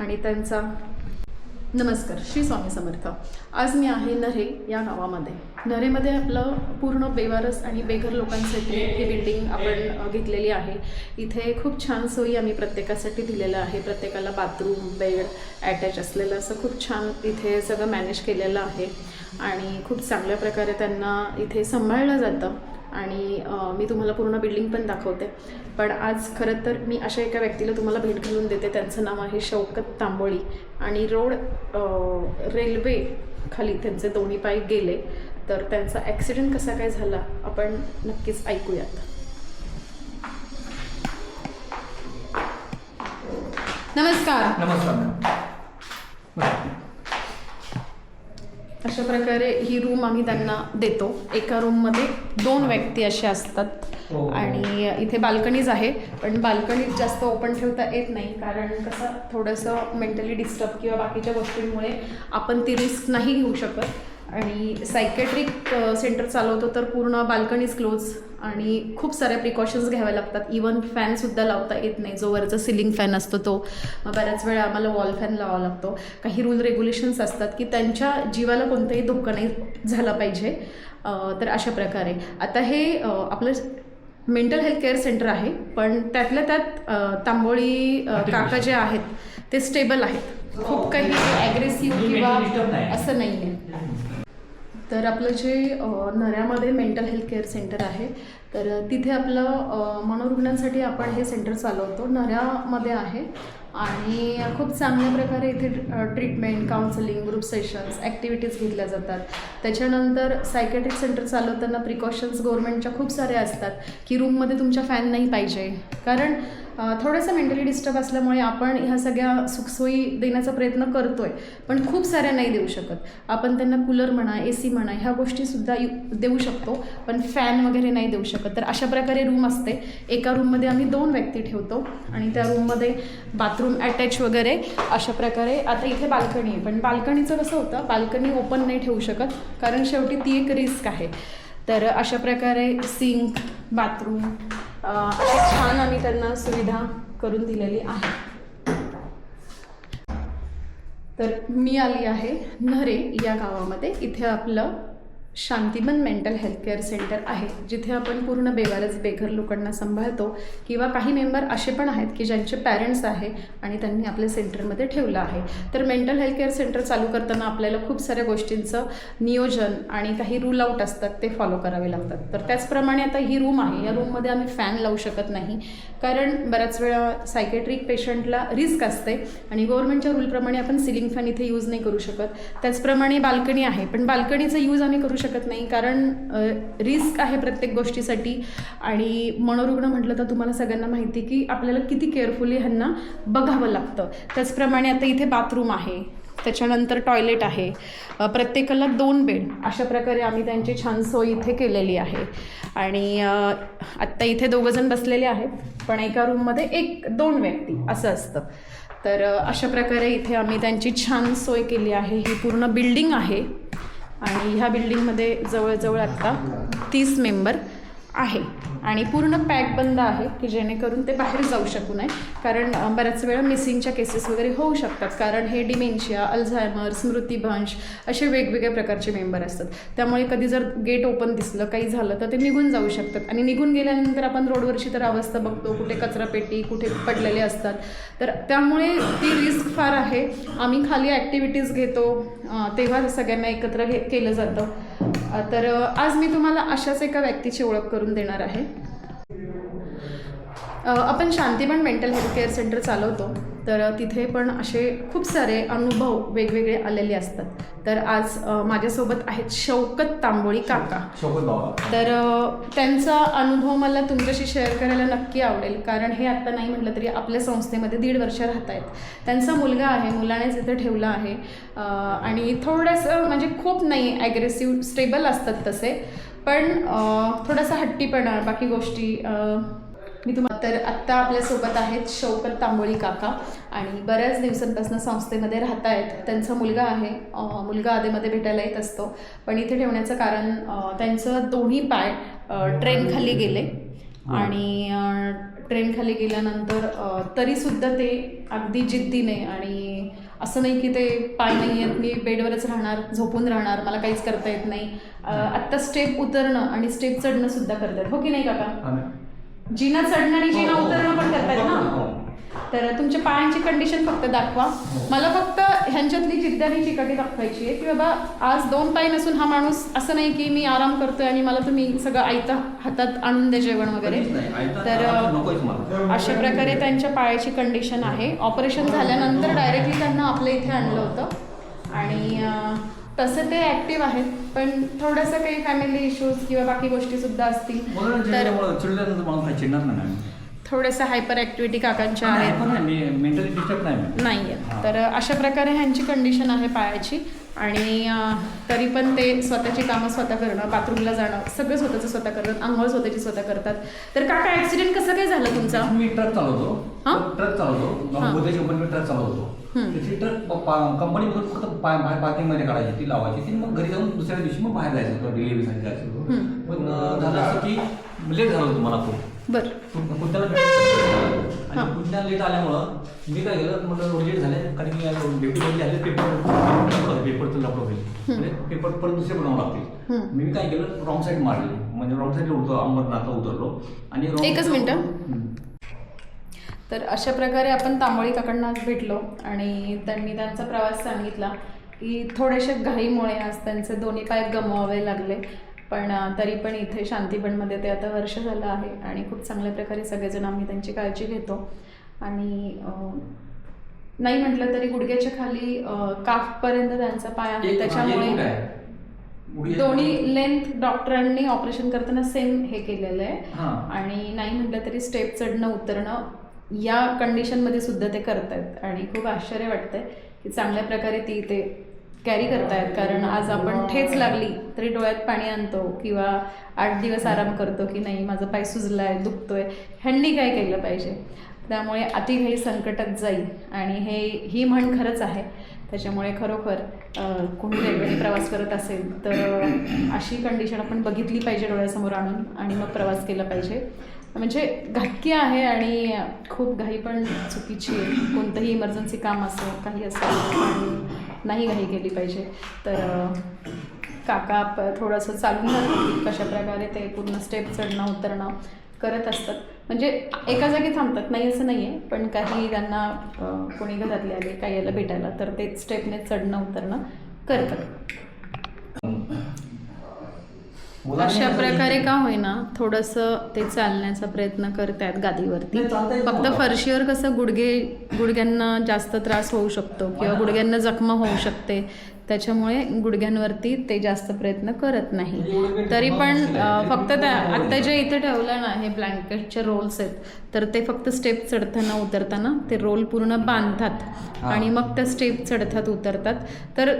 आणि त्यांचा नमस्कार श्री स्वामी समर्थ. आज मी आहे नरे या गावामध्ये. नरेमध्ये आपलं पूर्ण बेवारस आणि बेघर लोकांसाठी ही बिल्डिंग आपण घेतलेली आहे. इथे खूप छान सोयी आम्ही प्रत्येकासाठी दिलेल्या आहे. प्रत्येकाला बाथरूम बेड अटॅच असलेलं असं खूप छान इथे सगळं मॅनेज केलेलं आहे. आणि खूप चांगल्या प्रकारे त्यांना इथे सांभाळलं जातं. आणि मी तुम्हाला पूर्ण बिल्डिंग पण दाखवते. पण आज खरं तर मी अशा एका व्यक्तीला तुम्हाला भेट घालून देते. त्यांचं नाव आहे शौकत तांबोळी. आणि रोड रेल्वे खाली त्यांचे दोन्ही पाय गेले. तर त्यांचा ॲक्सिडेंट कसा काय झाला आपण नक्कीच ऐकूयात. नमस्कार. नमस्कार अशा प्रकारे ही रूम आम्ही त्यांना देतो. एका रूममध्ये दोन व्यक्ती असे असतात. हो. आणि इथे बाल्कनीज आहे. पण बाल्कनीत जास्त ओपन ठेवता येत नाही. कारण कसं थोडंसं मेंटली डिस्टर्ब किंवा बाकीच्या गोष्टींमुळे आपण ती रिस्क नाही घेऊ शकत. आणि सायकॅट्रिक सेंटर चालवतो तर पूर्ण बाल्कनीज क्लोज आणि खूप साऱ्या प्रिकॉशन्स घ्याव्या लागतात. इवन फॅनसुद्धा लावता येत नाही. जो वरचा सिलिंग फॅन असतो तो. बऱ्याच वेळा आम्हाला वॉल फॅन लावावा लागतो. काही रूल रेग्युलेशन्स असतात की त्यांच्या जीवाला कोणताही धोका नाही झाला पाहिजे. तर अशा प्रकारे. आता हे आपलं मेंटल हेल्थ केअर सेंटर आहे पण त्यातल्या त्यात तांबोळी काका जे आहेत ते स्टेबल आहेत. खूप काही ॲग्रेसिव्ह किंवा असं नाही. आहे तर आपलं जे नऱ्यामध्ये मेंटल हेल्थ केअर सेंटर आहे तर तिथे आपलं मनोरुग्णांसाठी आपण हे सेंटर चालवतो. नऱ्यामध्ये आहे आणि खूप चांगल्या प्रकारे इथे treatment counselling group sessions activities घेतल्या जातात. त्याच्यानंतर सायकॅट्रिक सेंटर चालवताना प्रिकॉशन्स गव्हर्नमेंटच्या खूप साऱ्या असतात की रूममध्ये तुमच्या फॅन नाही पाहिजे. कारण थोडंसं मेंटली डिस्टर्ब असल्यामुळे आपण ह्या सगळ्या सुखसोयी देण्याचा प्रयत्न करतो आहे पण खूप साऱ्या नाही देऊ शकत. आपण त्यांना कूलर म्हणा ए सी म्हणा ह्या गोष्टीसुद्धा यू देऊ शकतो पण फॅन वगैरे नाही देऊ शकत. तर अशा प्रकारे रूम असते. एका रूममध्ये आम्ही दोन व्यक्ती ठेवतो आणि त्या रूममध्ये बाथरूम अटॅच वगैरे अशा प्रकारे. आता इथे बाल्कनी आहे पण बाल्कनीचं कसं होतं? बाल्कनी ओपन नाही ठेवू शकत कारण शेवटी ती एक रिस्क आहे. तर अशा प्रकारे सिंक बाथरूम अशा छान आम्ही त्यांना सुविधा करून दिलेली आहे. तर मी आली आहे नरे या गावामध्ये. इथे आपलं Shantiban mental health care centre आहे जिथे आपण पूर्ण बेवारच बेघर लोकांना सांभाळतो किंवा काही मेंबर असे पण आहेत की ज्यांचे पॅरेंट्स आहे आणि त्यांनी आपल्या सेंटरमध्ये ठेवलं आहे. तर मेंटल हेल्थ केअर सेंटर चालू करताना आपल्याला खूप साऱ्या गोष्टींचं नियोजन आणि काही रूल आउट असतात ते फॉलो करावे लागतात. तर त्याचप्रमाणे आता ही रूम आहे या रूममध्ये आम्ही फॅन लावू शकत नाही. कारण बऱ्याच वेळा सायकेट्रिक पेशंटला रिस्क असते आणि गव्हर्नमेंटच्या रूलप्रमाणे आपण सिलिंग फॅन इथे यूज नाही करू शकत. त्याचप्रमाणे बाल्कनी आहे पण बाल्कनीचा यूज आम्ही करू शकत नाही. कारण रिस्क आहे प्रत्येक गोष्टीसाठी. आणि मनोरुग्ण म्हटलं तर तुम्हाला सगळ्यांना माहिती की आपल्याला किती केअरफुली ह्यांना बघावं लागतं. त्याचप्रमाणे आता इथे बाथरूम आहे. त्याच्यानंतर टॉयलेट आहे. प्रत्येकाला दोन बेड अशा प्रकारे आम्ही त्यांची छान सोय इथे केलेली आहे. आणि आत्ता इथे दोघंजण बसलेले आहेत. पण एका रूममध्ये एक दोन व्यक्ती. असं असतं. तर अशा प्रकारे इथे आम्ही त्यांची छान सोय केली आहे. ही पूर्ण बिल्डिंग आहे. आणि ह्या बिल्डिंगमध्ये जवळजवळ आत्ता तीस मेंबर आहे. आणि पूर्ण पॅक बंद आहे की जेणेकरून ते बाहेर जाऊ शकू नये. कारण बऱ्याच वेळा मिसिंगच्या केसेस वगैरे होऊ शकतात. कारण हे डिमेन्शिया अल्झायमर स्मृतिभ्रंश असे वेगवेगळ्या प्रकारचे मेंबर असतात. त्यामुळे कधी जर गेट ओपन दिसलं काही झालं तर ते निघून जाऊ शकतात. आणि निघून गेल्यानंतर आपण रोडवरची तर अवस्था बघतो. कुठे कचरापेटी कुठे पडलेले असतात. तर त्यामुळे ती रिस्क फार आहे. आम्ही खाली ॲक्टिव्हिटीज घेतो. तेव्हा सगळ्यांना एकत्र घे केलं जातं. तर आज मी तुम्हाला अशाच एका व्यक्तीची ओळख करून देणार आहे. आपण Shantiban mental health care centre चालवतो. तर तिथे पण असे खूप सारे अनुभव वेगवेगळे आलेले असतात. तर आज माझ्यासोबत आहेत शौकत तांबोळी काका. तर त्यांचा अनुभव मला तुमच्याशी शेअर करायला नक्की आवडेल. कारण हे आत्ता नाही म्हटलं तरी आपल्या संस्थेमध्ये दीड वर्ष राहत आहेत त्यांचा मुलगा आहे मुलानेच इथे ठेवला आहे. आणि थोडंसं म्हणजे खूप नाही ॲग्रेसिव्ह स्टेबल असतात तसे. पण थोडासा हट्टीपणा बाकी गोष्टी मी तुम्हाला तर आत्ता आपल्यासोबत आहेत शौकत तांबोळी काका आणि बऱ्याच दिवसांपासून संस्थेमध्ये राहत आहेत त्यांचा मुलगा आहे. मुलगा आधेमध्ये भेटायला येत असतो. पण इथे ठेवण्याचं कारण त्यांचं दोन्ही पाय ट्रेन खाली गेले. आणि ट्रेन खाली गेल्यानंतर तरीसुद्धा ते अगदी जिद्दीने आणि असं नाही की ते पाय नाही आहेत मी बेडवरच राहणार झोपून राहणार मला काहीच करता येत नाही. आत्ता स्टेप उतरणं आणि स्टेप चढणं सुद्धा करतात हो की नाही काका? जिना चढणं आणि जिना हो, हो. उतरणं पण करतायत हो. ना तर तुमच्या पायांची कंडिशन फक्त दाखवा. मला फक्त ह्यांच्यातली जिद्द आणि चिकाटी दाखवायची आहे की बाबा आज दोन पाय नसून हा माणूस असं नाही की मी आराम करतोय आणि मला तुम्ही सगळं आयता हातात आणून दे जेवण वगैरे. तर. अशा प्रकारे त्यांच्या पायाची कंडिशन आहे. ऑपरेशन झाल्यानंतर डायरेक्टली त्यांना आपल्या इथे आणलं होतं. आणि तसं ते ॲक्टिव्ह आहेत पण थोडंसं काही फॅमिली इश्यूज किंवा बाकी गोष्टी सुद्धा असतील. तर चिडणार नाही थोडंसं हायपर ॲक्टिव्हिटी काकांच्या आहेत. नाही. तर अशा प्रकारे ह्यांची कंडिशन आहे पायाची. आणि तरी पण ते स्वतःची कामं स्वतः करणं बाथरूमला जाणं सगळं स्वतःचं स्वतः करतात. आंघोळ स्वतःची स्वतः करतात. तर काका ॲक्सिडेंट कसं काय झालं तुमचा? मी ट्रक चालवतो. हां? ट्रक चालवतो. कंपनी ट्रक चालवतो. त्याची ट्रक कंपनीमधून फक्त पाय बाहेर पार्किंगमध्ये काढायची ती लावायची. ती मग घरी जाऊन दुसऱ्या दिवशी मग बाहेर जायचं डिलिव्हरीसाठी जायचं. पण झालं असं की लेट झालं होतं मला खूप. बरं. आणि लेट आल्यामुळं मी काय केलं म्हटलं लेट झाले कारण की ड्युटी बदली आले पेपर पेपरचं लपड होईल म्हणजे पेपर परत दुसरे बनवावं लागतील. मी काय केलं रॉंग साईड मारली म्हणजे रॉंग साईडला उतरलो अंबरनाथला उतरलो आणि wrong- एकच मिनिटं. हम्म. तर अशा प्रकारे आपण तांबोळी काकांना आज भेटलो आणि त्यांनी त्यांचा प्रवास सांगितला की थोड्याशा घाईमुळे आज त्यांचे दोन्ही पाय गमवावे लागले पण तरी पण इथे शांतीबनमध्ये ते आता वर्ष झालं आहे आणि खूप चांगल्या प्रकारे सगळेजण आम्ही त्यांची काळजी घेतो. आणि नाही म्हटलं तरी गुडघ्याच्या खाली काफपर्यंत त्यांचा पाय आहे. त्याच्यामुळे. दोन्ही लेंथ डॉक्टरांनी ऑपरेशन करताना सेम हे केलेलं आहे. आणि नाही म्हटलं तरी स्टेप चढणं उतरणं या कंडिशनमध्ये सुद्धा ते करतायत. आणि खूप आश्चर्य वाटतंय की चांगल्या प्रकारे ती ते कॅरी करतायत. कारण आज आपण ठेच लागली तरी डोळ्यात पाणी आणतो किंवा आठ दिवस आराम करतो की नाही माझा पाय सुजलाय दुखतोय. ह्यांनी काय केलं पाहिजे? त्यामुळे अतिघाई संकटात जाईल आणि हे ही म्हण खरंच आहे. त्याच्यामुळे खरोखर कोणी रेल्वेने प्रवास करत असेल तर अशी कंडिशन आपण बघितली पाहिजे डोळ्यासमोर आणून आणि मग प्रवास केला पाहिजे. म्हणजे घातकी आहे आणि खूप घाई पण चुकीची आहे. कोणतंही इमर्जन्सी काम असो काही असो नाही घाई केली पाहिजे. तर काका प थोडंसं चालून जातात कशा प्रकारे ते पूर्ण स्टेप चढणं उतरणं करत असतात. म्हणजे एका जागी थांबतात. नाही असं नाही आहे पण काही त्यांना कोणी घरातले आले काही याला भेटायला तर ते स्टेपने चढणं उतरणं करतात. अशा प्रकारे का होईना थोडंसं ते चालण्याचा प्रयत्न करतायत गादीवरती. फक्त. फरशीवर कसं गुडघे गुडघ्यांना जास्त त्रास होऊ शकतो किंवा गुडघ्यांना जखमा होऊ शकते. त्याच्यामुळे गुडघ्यांवरती ते जास्त प्रयत्न करत नाही. म्हणजे तरी पण फक्त त्या आत्ता जे इथे ठेवलं ना हे ब्लँकेटचे रोल्स आहेत तर ते फक्त स्टेप चढताना उतरताना ते रोल पूर्ण बांधतात. आणि मग त्या स्टेप चढतात उतरतात. तर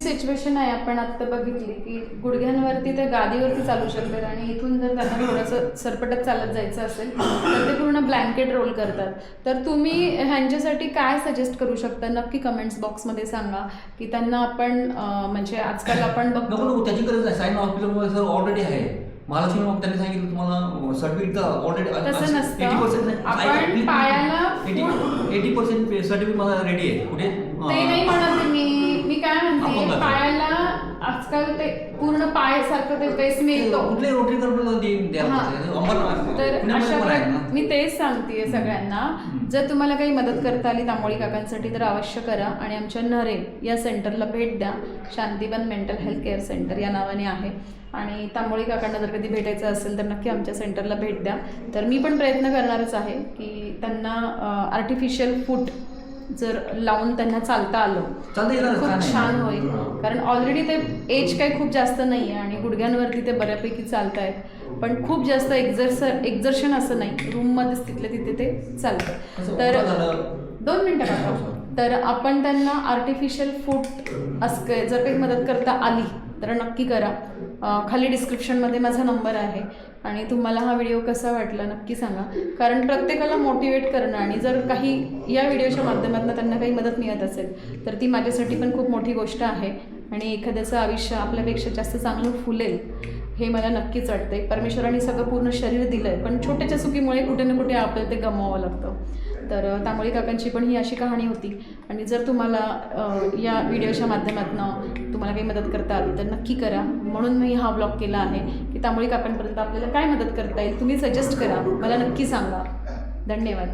सिच्युएशन आहे आपण आत्ता बघितली की गुडघ्यांवरती ते गादीवरती चालू शकतात आणि इथून जर त्यांना थोडंसं सरपटत चालत जायचं असेल तर ते पूर्ण ब्लँकेट रोल करतात. तर तुम्ही ह्यांच्यासाठी काय सजेस्ट करू शकता? नक्की कमेंट्स बॉक्समध्ये सांगा की त्यांना आपण म्हणजे आजकाल आपण बघतो. त्याची गरज नाही. साईन हॉस्पिटलमध्ये सर ऑलरेडी आहे. महालक्ष्मी मग त्यांनी सांगितलं तुम्हाला सर्टिफिकेट ऑलरेडी तसं नसतं. आपण पायाला एटी पर्सेंट सर्टिफिकेट मला रेडी आहे. कुठे? ते नाही म्हणत मी. मी काय म्हणते. पायाला आजकाल ते पूर्ण पाय सारखं ते बेस मिळतो कुठले रोटरी हा. तर मी तेच सांगतेय सगळ्यांना. जर तुम्हाला काही मदत करता आली तांबोळी काकांसाठी तर अवश्य करा आणि आमच्या नरे या सेंटरला भेट द्या. Shantiban mental health care centre या नावाने आहे. आणि तांबोळी काकांना जर कधी भेटायचं असेल तर नक्की आमच्या सेंटरला भेट द्या. तर मी पण प्रयत्न करणारच आहे की त्यांना आर्टिफिशियल फूट जर लावून त्यांना चालता आलं खूप? छान होईल कारण ऑलरेडी ते एज काही खूप जास्त नाही आहे आणि गुडघ्यांवरती ते बऱ्यापैकी चालत आहेत पण खूप जास्त एक्झर्स एक्झर्शन असं नाही रूममध्येच तिथल्या तिथे ते चालतं तर? दोन मिनटं. तर आपण त्यांना आर्टिफिशियल फूट असं जर काही मदत करता आली तर नक्की करा. खाली डिस्क्रिप्शनमध्ये माझा नंबर आहे आणि तुम्हाला हा व्हिडिओ कसा वाटला नक्की सांगा. कारण प्रत्येकाला मोटिवेट करणं आणि जर काही या व्हिडिओच्या माध्यमातून त्यांना काही मदत मिळत असेल तर ती माझ्यासाठी पण खूप मोठी गोष्ट आहे. आणि एखाद्याचं आयुष्य आपल्यापेक्षा जास्त चांगलं फुलेल हे मला नक्कीच वाटतंय. परमेश्वराने सगळं पूर्ण शरीर दिलं आहे पण छोट्याच्या चुकीमुळे कुठे ना कुठे आपल्याला ते गमवावं लागतं. तर तांबोळी काकांची पण ही अशी कहाणी होती. आणि जर तुम्हाला या व्हिडिओच्या माध्यमातून तुम्हाला काही मदत करता आली तर नक्की करा. म्हणून मी हा ब्लॉग केला आहे की तांबोळी काकांपर्यंत आपल्याला काय मदत करता येईल तुम्ही सजेस्ट करा. मला नक्की सांगा. धन्यवाद.